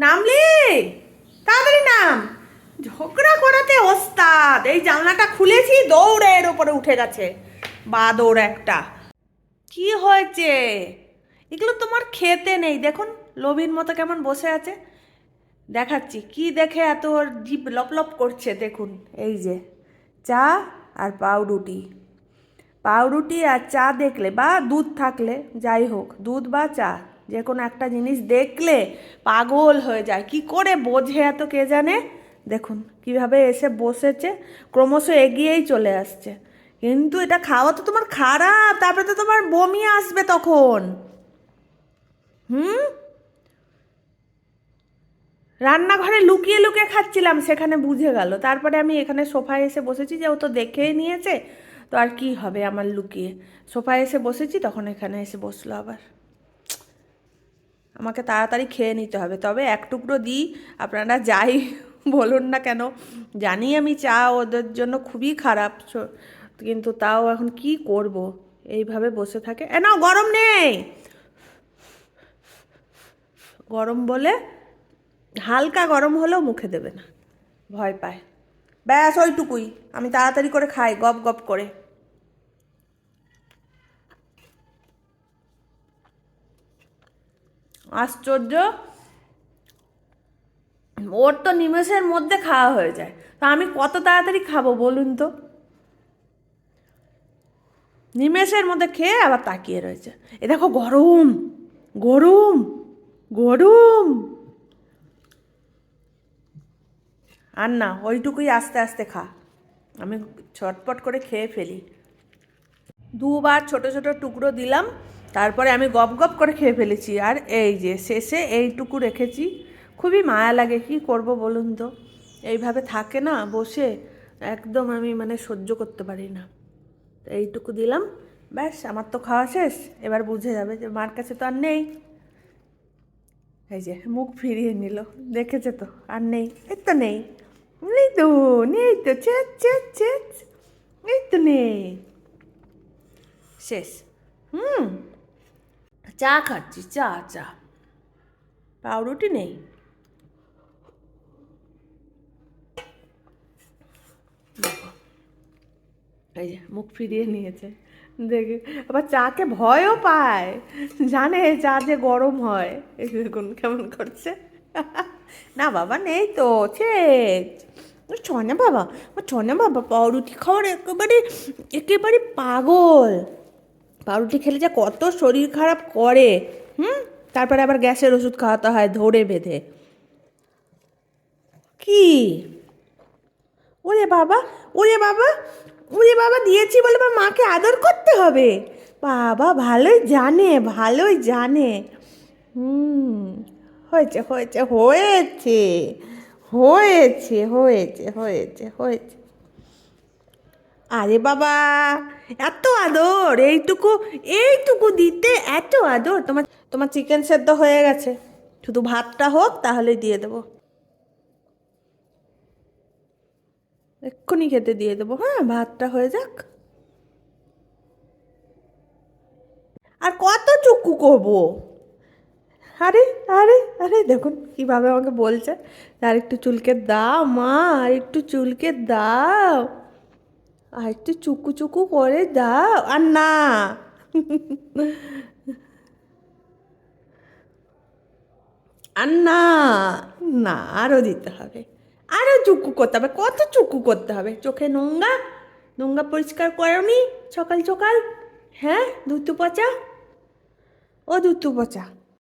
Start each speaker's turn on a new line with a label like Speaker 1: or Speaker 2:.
Speaker 1: নামলি তাড়াতাড়ি নাম। ঝগড়া করাতে ওস্তাদ, এই জানলাটা খুলেছি দৌড়ে এর উপরে উঠে গেছে। বাদর একটা। কি হয়েছে? এগুলো তোমার খেতে নেই। দেখুন, লোভির মতো কেমন বসে আছে। দেখাচ্ছি, কি দেখে এত ওর জিভ লপলপ করছে, দেখুন। এই যে, চা আর পাউরুটি। পাউরুটি আর চা দেখলে বা দুধ থাকলে, যাই হোক, দুধ বা চা। যে কোনো একটা জিনিস দেখলে পাগল হয়ে যায়। কি করে বোঝে এত কে জানে? দেখুন, কীভাবে এসে বসেছে, ক্রমশ এগিয়েই চলে আসছে। কিন্তু এটা খাওয়া তো তোমার খারাপ, তারপরে তো তোমার বমি আসবে তখন। হুম? রান্নাঘরে লুকিয়ে লুকিয়ে খাচ্ছিলাম, সেখানে বুঝে গেল। তারপরে আমি এখানে সোফায় এসে বসেছি যে ও তো দেখেই নিয়েছে, তো আর কি হবে আমার লুকিয়ে? সোফায় এসে বসেছি, তখন এখানে এসে বসল আবার। আমাকে তাড়াতাড়ি খেয়ে নিতে হবে। তবে এক টুকরো দিই, আপনারা যাই বলুন না কেন। জানি আমি চা ওদের জন্য খুবই খারাপ কিন্তু তাও এখন কি করব? এইভাবে বসে থাকে। এ না গরম নেই! গরম বলে হালকা গরম হলেও মুখে দেবে না। ভয় পায়। ব্যাস, ওইটুকুই। আমি তাড়াতাড়ি করে খাই, গপ গপ করে। আশ্চর্য। ওর তো নিমেষের মধ্যে খাওয়া হয়ে যায়। তা আমি কত তাড়াতাড়ি খাব বলুন তো? নিমেষের মধ্যে খেয়ে আবার তাকিয়ে রয়েছে। এ দেখো গরম গরম গরম। আর না, ওইটুকুই আস্তে আস্তে খা। আমি ছটপট করে খেয়ে ফেলি। দুবার ছোট ছোট টুকরো দিলাম। তারপরে আমি গপ গপ করে খেয়ে ফেলেছি। আর এই যে শেষে এইটুকু রেখেছি। খুবই মায়া লাগে, কি করব বলুন তো? এইভাবে থাকে না, বসে একদম আমি মানে সহ্য করতে পারি না। এইটুকু দিলাম। ব্যাস, আমার তো খাওয়া শেষ। এবার বুঝে যাবে যে মার কাছে তো আর নেই। এই যে মুখ ফিরিয়ে নিল, দেখেছে তো, আর নেই। এই তো নেই। নেই তো নেই তো চেচ চেচ চেচ এই তো নেই। শেষ। হুম। চা খাচ্ছি, চা চা। পাউরুটি নেই। এই যে মুখ ফিরিয়ে নিয়েছে। দেখে, আবার চাকে ভয়ও পায়। জানে চা যে গরম হয়। এই দেখুন কেমন করছে। না বাবা, নেই তো, ছে। ছনা বাবা ছনা বাবা, পাউরুটি খাওয়ার একেবারে একেবারে পাগল। পাউরুটি খেলে যা কত শরীর খারাপ করে, হুম? তারপরে আবার গ্যাসের ওষুধ খাওয়াতে হয়, ধরে বেঁধে। কি? ওরে বাবা ওরে বাবা ওরে বাবা, দিয়েছি বলে আমার মাকে আদর করতে হবে। বাবা, ভালোই জানে ভালোই জানে। হুম, হয়েছে হয়েছে হয়েছে হয়েছে হয়েছে হয়েছে হয়েছে। আরে বাবা, এত আদর, এইটুকু এইটুকু দিতে এত আদর। তোমার তোমার চিকেন সেদ্ধ হয়ে গেছে। শুধু ভাতটা হোক, তাহলে দিয়ে দেবো। এক্ষুনি খেতে দিয়ে দেবো। হ্যাঁ ভাতটা হয়ে যাক। আর কত চুক্কু করব? আরে আরে আরে, দেখুন কীভাবে আমাকে বলছে। আর একটু চুলকে দাও, মা, আর একটু চুলকে দাও। আর একটু চুকু চুকু করে দাও। আর না। আর না না আরও দিতে হবে। আরও চুকু করতে হবে, কত চুকু করতে হবে? চোখে নোংরা? নোংরা পরিষ্কার করনি? সকাল সকাল? হ্যাঁ ধুতু পচা? ও ধুতু পচা।